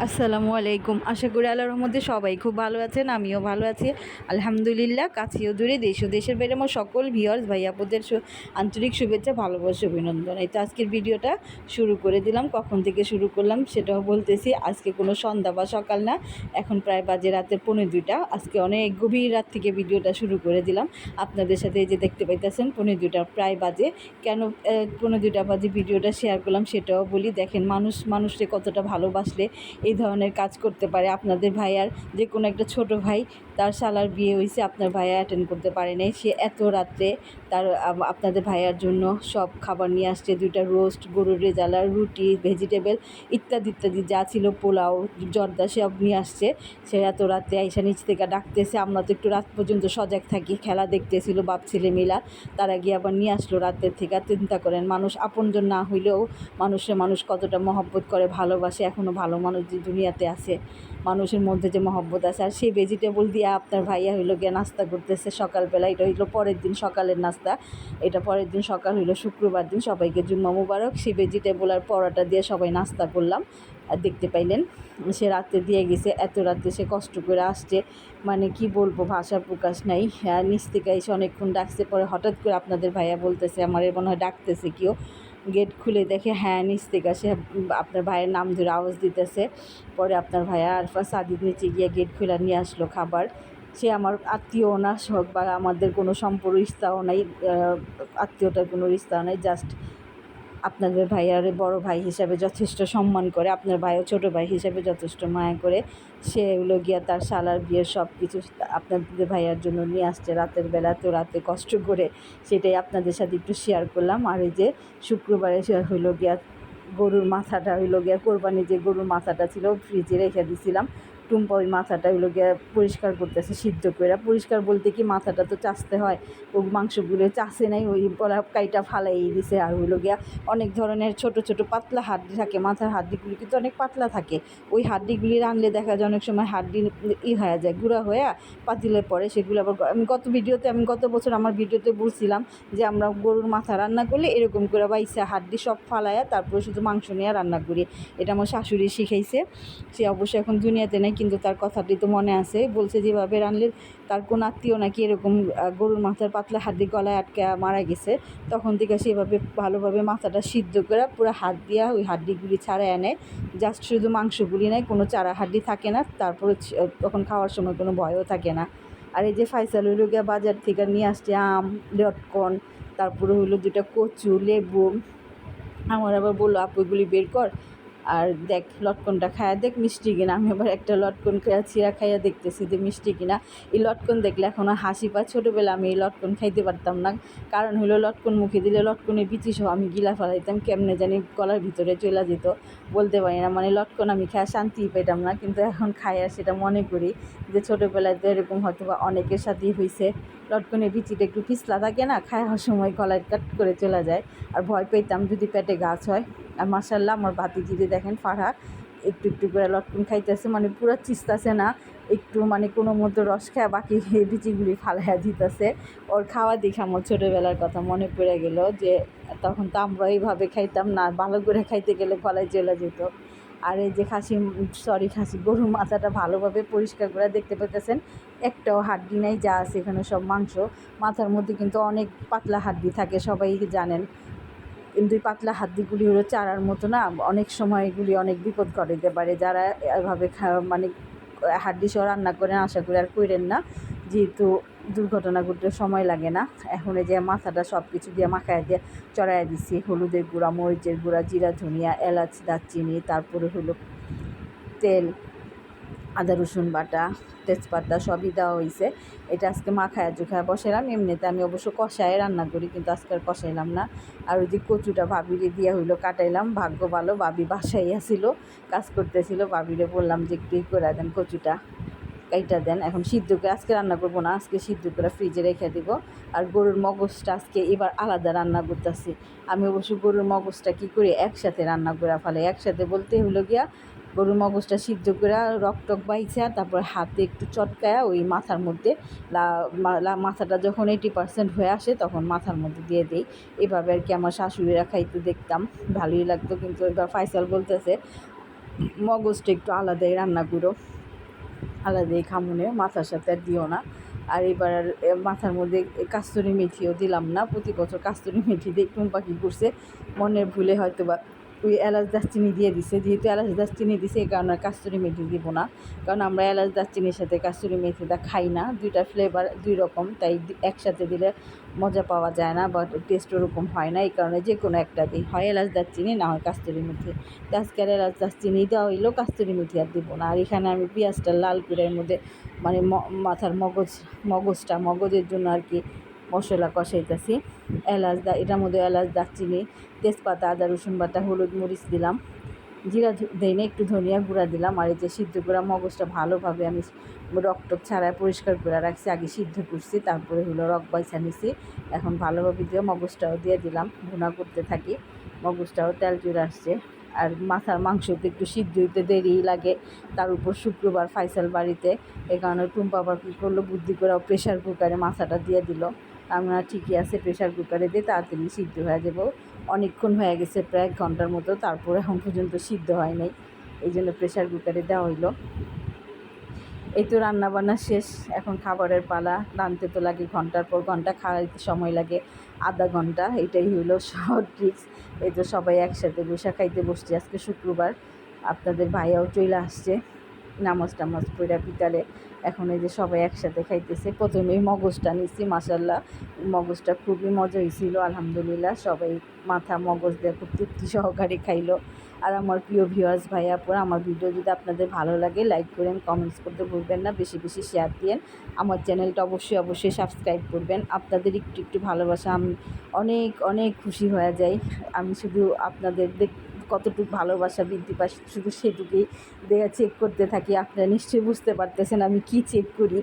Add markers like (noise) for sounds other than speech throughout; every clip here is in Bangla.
আসসালামু আলাইকুম। আশা করি আল্লাহর মধ্যে সবাই খুব ভালো আছেন, আমিও ভালো আছি। আলহামদুলিল্লাহ, কাছেও দূরে দেশ ও দেশের বাইরে আমার সকল ভিওর্স ভাইয়াপুদের সু- আন্তরিক শুভেচ্ছা, ভালোবাসা, অভিনন্দন। এই তো আজকের ভিডিওটা শুরু করে দিলাম। কখন থেকে শুরু করলাম সেটাও বলতেছি, আজকে কোনো সন্ধ্যা বা সকাল না, এখন প্রায় বাজে রাতের পনেরো দুইটা। আজকে অনেক গভীর রাত থেকে ভিডিওটা শুরু করে দিলাম। আপনাদের সাথে এই যে দেখতে পাইতেছেন পনেরো দুইটা, প্রায় বাজে। কেন পনেরো পৌনে দুইটা বাজে ভিডিওটা শেয়ার করলাম সেটাও বলি। দেখেন মানুষ মানুষকে কতটা ভালোবাসলে এই ধরনের কাজ করতে পারে। আপনাদের ভাইয়ার যে কোনো একটা ছোট ভাই, তার শালার বিয়ে হয়েছে আপনার ভাইয়া অ্যাটেন্ড করতে পারে নাই। সে এত রাত্রে তার আপনাদের ভাইয়ার জন্য সব খাবার নিয়ে আসছে, দুইটা রোস্ট গরুর রেজালা, রুটি ভেজিটেবল ইত্যাদি ইত্যাদি যা ছিল, পোলাও, জর্দা সব নিয়ে আসছে। সে এত রাত্রে আইসা নিচ থেকে ডাকতেছে, আমরা তো একটু রাত পর্যন্ত সজাগ থাকি, খেলা দেখতেছিল বাপ, ছেলে মিলা। তারা গিয়ে আবার নিয়ে আসলো রাতের থেকে। চিন্তা করেন, মানুষ আপনজন না হইলেও মানুষের মানুষ কতটা মহব্বত করে, ভালোবাসে এখনও ভালো মানুষ দুনিয়াতে আছে। মানুষের মধ্যে যে মহব্বত আছে, আর সেই ভেজিটেবল দিয়ে আপনার ভাইয়া হইল গিয়ে নাস্তা করতেছে। সকালবেলা এটা হইল পরের দিন সকালের নাস্তা। এটা পরের দিন সকাল হইল শুক্রবার দিন সবাইকে জুম্মা মুবারক। সেই ভেজিটেবল আর পরোটা দিয়ে সবাই নাস্তা করলাম। আর দেখতে পাইলেন, সে রাতে দিয়ে গেছে। এত রাতে সে কষ্ট করে আসছে। মানে কি বলব, ভাষা প্রকাশ নাই। হ্যাঁ নিচ থেকে এসে অনেকক্ষণ ডাকছে। পরে হঠাৎ করে আপনাদের ভাইয়া বলতেছে, আমার মনে হয় ডাকতেছে কেউ। গেট খুলে দেখে হ্যাঁ নিচ থেকে সে আপনার ভাইয়ের নাম ধরে আওয়াজ দিতেছে। পরে আপনার ভাইয়া আরফা সাদিদ নিচে গিয়ে গেট খুলে নিয়ে আসলো খাবার। সে আমার আত্মীয় না সব বা আমাদের কোনো সম্পর্ক, রিস্তাও নাই আত্মীয়তার কোনো রিস্তাও নাই জাস্ট আপনাদের ভাইয়ার বড় ভাই হিসাবে যথেষ্ট সম্মান করে, আপনার ভাইও ছোট ভাই হিসাবে যথেষ্ট মায়া করে সে হলো গিয়া তার শালার বিয়ের সব কিছু আপনাদের ভাইয়ার জন্য নিয়ে আসছে রাতের বেলা। তো রাতে কষ্ট করে সেটাই আপনাদের সাথে একটু শেয়ার করলাম। আর এই যে শুক্রবারে হইল গিয়া গরুর মাথাটা হইল গিয়া কোরবানি যে গরুর মাথাটা ছিল ফ্রিজে রেখে দিছিলাম। টুম্পা ওই মাথাটা হইল গিয়া পরিষ্কার করতেছে, সিদ্ধ করে পরিষ্কার বলতে কি মাথাটা তো চাষতে হয় ও মাংসগুলো চাষে নাই, ওই পরা কাইটা ফালাই দিছে। আর হইল গিয়া অনেক ধরনের ছোট ছোট পাতলা হাড্ডি থাকে, মাথার হাড্ডিগুলি কিন্তু অনেক পাতলা থাকে। ওই হাড্ডিগুলি রানলে দেখা যায় অনেক সময় হাড্ডি ই হয়ে যায়, গুঁড়া হয়ে পাতিলে পরে সেগুলো আবার আমি গত ভিডিওতে, আমি গত বছর আমার ভিডিওতে বলছিলাম যে আমরা গরুর মাথা রান্না করলে এরকম করে বাইসা হাড্ডি সব ফালায়া তারপরে শুধু মাংস নিয়ে রান্না করি। এটা আমার শাশুড়ি শিখাইছে, সে অবশ্য এখন দুনিয়াতে নেই কিন্তু তার কথাটি তো মনে আছে। বলছে যেভাবে রানলে তার কোন আত্মীয় নাকি এরকম গরুর মাথার পাতলা হাড্ডি গলায় আটকে মারা গেছে, তখন থেকে সেভাবে ভালোভাবে মাথাটা সিদ্ধ করে পুরো হাত দিয়া ওই হাড্ডিগুলি ছাড়াই আনে। জাস্ট শুধু মাংসগুলি নেয় কোনো চারা হাড্ডি থাকে না, তারপরে তখন খাওয়ার সময় কোনো ভয়ও থাকে না। আর এই যে ফাইসাল হইল গিয়া বাজার থেকে নিয়ে আসছে আম, লটকন, তারপরে হইল দুটা কচু, লেবু। আমার আবার বলল, আপু, এগুলি বের কর। আর দেখ লটকনটা খায়া দেখ মিষ্টি কিনা। আমি আবার একটা লটকন খাইয়া ছিঁড়া খাইয়া দেখতেছি যে মিষ্টি কিনা। এই লটকন দেখলে এখন হাসি পায়। ছোটোবেলা আমি এই লটকন খাইতে পারতাম না। কারণ হলো লটকন মুখে দিলে লটকনের বিচি সহ আমি গিলা ফেলাইতাম, কেমনে জানি গলার ভিতরে চলে যেত। বলতে পারি না মানে লটকন আমি খায়া শান্তি পেতাম না। কিন্তু এখন খাই আর সেটা মনে করি যে ছোটোবেলায় তো এরকম হয়তো বা অনেকের সাথেই হয়েছে লটকনের বিচিটা একটু পিছলা থাকে না খাওয়ার সময় গলায় কাট করে চলে যায়। আর ভয় পেতাম যদি পেটে গাছ হয়। আর মাসাল্লাহ আমার ভাতিজিরে দেখেন ফাড়া একটু একটু করে লটকন খাইতেছে মানে পুরো চিস্তাছে না, একটু মানে কোনো মতো রস খায় বাকি (laughs) বিচিগুলি ফালাইয়া দিতেছে। ওর খাওয়া দেখে আমার ছোটোবেলার কথা মনে পড়ে গেল যে, তখন তো আমরা এইভাবে খাইতাম না, ভালো করে খাইতে গেলে গলায় চলে যেত। আর এই যে খাসি, সরি খাসি, গরুর মাথাটা ভালোভাবে পরিষ্কার করে দেখতে পেতেছেন একটাও হাড্ডি নাই, যা আছে এখানে সব মাংস। মাথার মধ্যে কিন্তু অনেক পাতলা হাড্ডি থাকে, সবাই জানেন। কিন্তু এই পাতলা হাড্ডিগুলি হলো চারার মতো না? অনেক সময় এগুলি অনেক বিপদ দিতে পারে। যারা এভাবে মানে হাড্ডি সহ রান্না করেন, আশা করি আর করেন না। যেহেতু দুর্ঘটনা ঘটতে সময় লাগে না। এখন এই যে মাথাটা সব কিছু দিয়ে মাখায় দিয়ে চড়াইয়া দিচ্ছি হলুদের গুঁড়া, মরিচের গুঁড়া, জিরা, ধনিয়া, এলাচ, দারচিনি, তারপরে হলো তেল। আদা, রসুন বাটা, তেজপাতা সবই দেওয়া হয়েছে এটা আজকে মাখায় জোখায় বসাইলাম, এমনিতে আমি অবশ্য কষায় রান্না করি, কিন্তু আজকে আর কষাইলাম না। আর ওই যে কচুটা ভাবিরে দিয়া হইল, কাটাইলাম। ভাগ্য ভালো, ভাবি বাসায় আসিল, কাজ করতেছিল। ভাবিরে বললাম যে একটু করে দেন কচুটা এইটা দেন। এখন সিদ্ধ করে, আজকে রান্না করব না, আজকে সিদ্ধ করে ফ্রিজে রেখে দিব। আর গরুর মগজটা আজকে এবার আলাদা রান্না করতেছি। আমি অবশ্য গরুর মগজটা কি করি, একসাথে রান্না করে ফেলে একসাথে বলতে হলো গিয়া গরুর মগজটা সিদ্ধ করে রক টক বাইছা, তারপর হাতে একটু চটকায়া ওই মাথার মধ্যে মাথাটা যখন এইটি পার্সেন্ট হয়ে আসে তখন মাথার মধ্যে দিয়ে দিই। এভাবে আর কি আমার শাশুড়িরা খাইতে দেখতাম, ভালোই লাগতো। কিন্তু এবার ফাইসাল বলতেছে, মগজটা একটু আলাদাই রান্না করো, আলাদাই খামুনে মাথার সাথে আর দিও না। আর এবার আর মাথার মধ্যে কাস্তুরি মেথিও দিলাম না, প্রতি বছর কাস্তুরি মেথি দিয়ে টুম্পা কী করছে। মনের ভুলে হয়তো বা ওই এলাচ দারচিনি দিয়ে দিছে। যেহেতু এলাচ দারচিনি দিছে, এই কারণে কাস্তুরি মেথি দিব না। কারণ আমরা এলাচ দারচিনির সাথে কাস্তুরি মেথিটা খাই না। দুইটা ফ্লেভার দুই রকম, তাই একসাথে দিলে মজা পাওয়া যায় না বা টেস্ট ওরকম হয় না। এই কারণে যে কোনো একটা দিই। হয় এলাচ দারচিনি, না হয় কাস্তুরি মেথি। তো আজকে আর এলাচ দারচিনি দেওয়া হইল, কাস্তুরি মেথি আর দিব না। আর এখানে আমি পেঁয়াজটা লাল করে মধ্যে মানে মাথার মগজ, মগজটা, মগজের জন্য আর কি মশলা কষাইতেছি। এলাচ দা এটার মধ্যে এলাচ, দারচিনি, তেজপাতা, আদা, রসুন বাটা, হলুদ মরিচ দিলাম। জিরা দেই না, একটু ধনিয়া গুঁড়া দিলাম। আর এই যে সিদ্ধ করা মগজটা ভালোভাবে আমি রক্ত ছাড়াই পরিষ্কার করে রাখছি। আগে সিদ্ধ করছি, তারপরে হলো রক বাইছা নিছি। এখন ভালোভাবে দিয়ে মগজটাও দিয়ে দিলাম। ভুনা করতে থাকি, মগজটাও তেল চুরে আসছে। আর মাথার মাংস তো একটু সিদ্ধ হইতে দেরি লাগে। তার উপর শুক্রবার ফাইসাল বাড়িতে। এই কারণে টুম্পা আবার কী করল, বুদ্ধি করে প্রেশার কুকারে মাথাটা দিয়ে দিল। আমরা ঠিকই আছে প্রেশার কুকারে দিয়ে তাড়াতাড়ি সিদ্ধ হয়ে যাব। অনেকক্ষণ হয়ে গেছে, প্রায় এক ঘণ্টার মতো। তারপরে এখন পর্যন্ত সিদ্ধ হয় নাই। এই জন্য প্রেশার কুকারে দেওয়া হইল। এই তো রান্নাবান্না শেষ। এখন খাবারের পালা। রাঁধতে তো লাগে ঘণ্টার পর ঘণ্টা, খাওয়াইতে সময় লাগে আধা ঘণ্টা। এটাই হইল শর্ট ট্রিক্স এই তো সবাই একসাথে বসে খাইতে বসছি আজকে শুক্রবার। আপনাদের ভাইয়াও চলে আসছে। নামাজ টামাজ পড়া বিকালে। এখন এই যে সবাই একসাথে খাইতেছে, প্রথমেই মগজটা নিছি মাসাল্লাহ মগজটা খুবই মজা হয়েছিল আলহামদুলিল্লাহ। সবাই মাথা, মগজ দিয়ে খুব তৃপ্তি সহকারে খাইলো। আর আমার প্রিয় ভিউয়ার্স ভাইয়া পর আমার ভিডিও যদি আপনাদের ভালো লাগে লাইক করেন কমেন্টস করতে ভুলবেন না, বেশি বেশি শেয়ার দিয়েন। আমার চ্যানেলটা অবশ্যই অবশ্যই সাবস্ক্রাইব করবেন। আপনাদের একটু একটু ভালোবাসা, আমি অনেক অনেক খুশি হয়ে যাই। আমি শুধু আপনাদের দেখ কতটুকু ভালোবাসা বৃদ্ধি পায় শুধু সেটুকুই দেয়া চেক করতে থাকি। আপনারা নিশ্চয়ই বুঝতে পারতেছেন আমি কি চেক করি।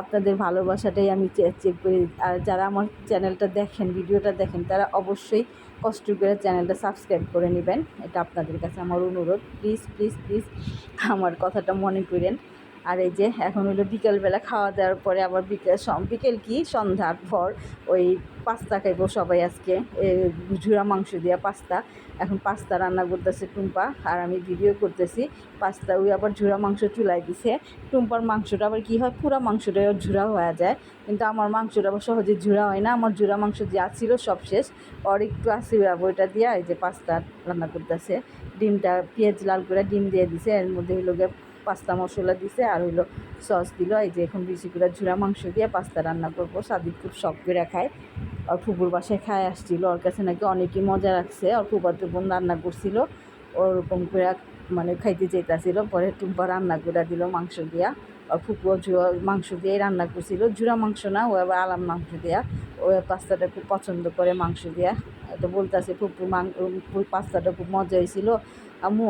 আপনাদের ভালোবাসাটাই আমি চেক করি। আর যারা আমার চ্যানেলটা দেখেন, ভিডিওটা দেখেন, তারা অবশ্যই কষ্ট করে চ্যানেলটা সাবস্ক্রাইব করে নেবেন। এটা আপনাদের কাছে আমার অনুরোধ। প্লিজ প্লিজ প্লিজ আমার কথাটা মনে করেন। আর এই যে এখন হলো বিকেলবেলা খাওয়া দাওয়ার পরে আবার বিকেল বিকেল কি? সন্ধ্যার পর ওই পাস্তা খাইবো সবাই আজকে। ঝুরা মাংস দিয়া পাস্তা। এখন পাস্তা রান্না করতেছে টুম্পা আর আমি ভিডিও করতেছি। পাস্তা ওই আবার ঝুরা মাংস চুলাই দিছে। টুম্পার মাংসটা আবার কী হয়? পুরা ওর ঝুরা হয়ে যায়। কিন্তু আমার মাংসটা আবার সহজে ঝুরা হয় না। আমার ঝুরা মাংস যা ছিল সব শেষ। আর একটু আসি ওইটা দিয়ে এই যে পাস্তা রান্না করতেছে। ডিমটা পেঁয়াজ লাল করে ডিম দিয়ে দিছে। এর মধ্যে হইল গিয়ে পাস্তা মশলা দিছে আর হইল সস দিল। এই যে এখন বেশি করে ঝুরা মাংস দিয়ে পাস্তা রান্না করব। সাদিক খুব শখ করে খায়। আর ফুপুর বাসায় খায় আসছিল। ওর কাছে নাকি অনেকই মজা রাখছে আর ফুপাতে বোন রান্না করছিল। ওরকম করে মানে খাইতে চাইতেছিল। পরে টুম্পা রান্না করে দিল মাংস দিয়া। আর ফুপুও ঝুয়া মাংস দিয়েই রান্না করছিল। ঝুরা মাংস না, ও আবার আলাম মাংস দেয়া। ও পাস্তাটা খুব পছন্দ করে মাংস দিয়া। তো বলতেছে ফুপুর মাং পাস্তাটা খুব মজা হয়েছিল আম্মু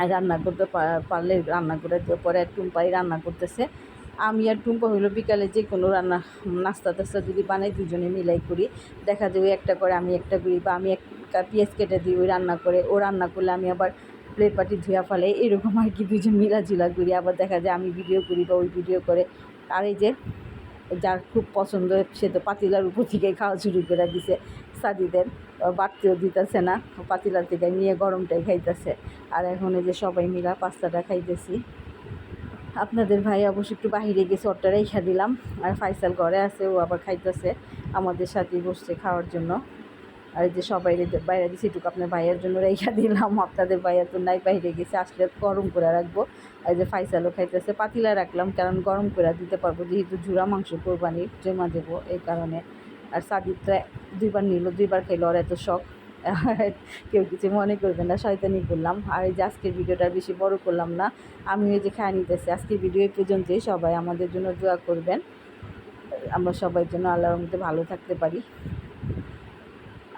আর রান্না করতে পারলে রান্না করে পরে আর টুম্পাই রান্না করতেছে। আমি আর টুম্পা হইল বিকালে যে কোনো রান্না, নাস্তা টাস্তা যদি বানাই দুজনে মিলাই করি, দেখা যায় ওই একটা করে আমি একটা করি বা আমি একটা পেঁয়াজ কেটে দিই, ওই রান্না করে, ও রান্না করলে আমি আবার প্লেট পাটি ধুয়া ফেলে, এরকম আর কি দুজন মিলাঝুলা করি। আবার দেখা যায় আমি ভিডিও করি বা ওই ভিডিও করে, আর এই যে যার খুব পছন্দ, সে তো পাতিলার উপর থেকে খাওয়া শুরু করে দিছে। সাদিদের বাড়তেও দিতেছে না পাতিলার থেকে নিয়ে গরমটাই খাইতেছে। আর এখন এই যে সবাই মিলা পাস্তাটা খাইতেছি। আপনাদের ভাই অবশ্য একটু বাহিরে গেছে, ওরটা রেখা দিলাম। আর ফাইসাল ঘরে আছে, ও আবার খাইতেছে। আমাদের সাথে বসছে খাওয়ার জন্য। আর যে সবাই বাইরে দিছি, এটুকু আপনার ভাইয়ের জন্য রেখা দিলাম, আপনাদের ভাইয়া তো নাই, বাইরে গেছে, আসলে গরম করে রাখব। আর যে ফাইসালও খাইতেছে, পাতিলা রাখলাম, কারণ গরম করে দিতে পারব, যেহেতু ঝুরা মাংস কোরবানি জমা দেবো এই কারণে। আর সাদিকটা দুইবার নিল, দুইবার খাইলো আর এত শখ। কেউ কিছু মনে করবে না, শয়তানি করলাম। আর এই যে আজকের ভিডিওটা বেশি বড় করলাম না, আমি ওই যে খায় নিতেছি। আজকের ভিডিও এই পর্যন্তই, সবাই আমাদের জন্য দোয়া করবেন। আমরা সবাই জন্য আল্লাহর মধ্যে ভালো থাকতে পারি।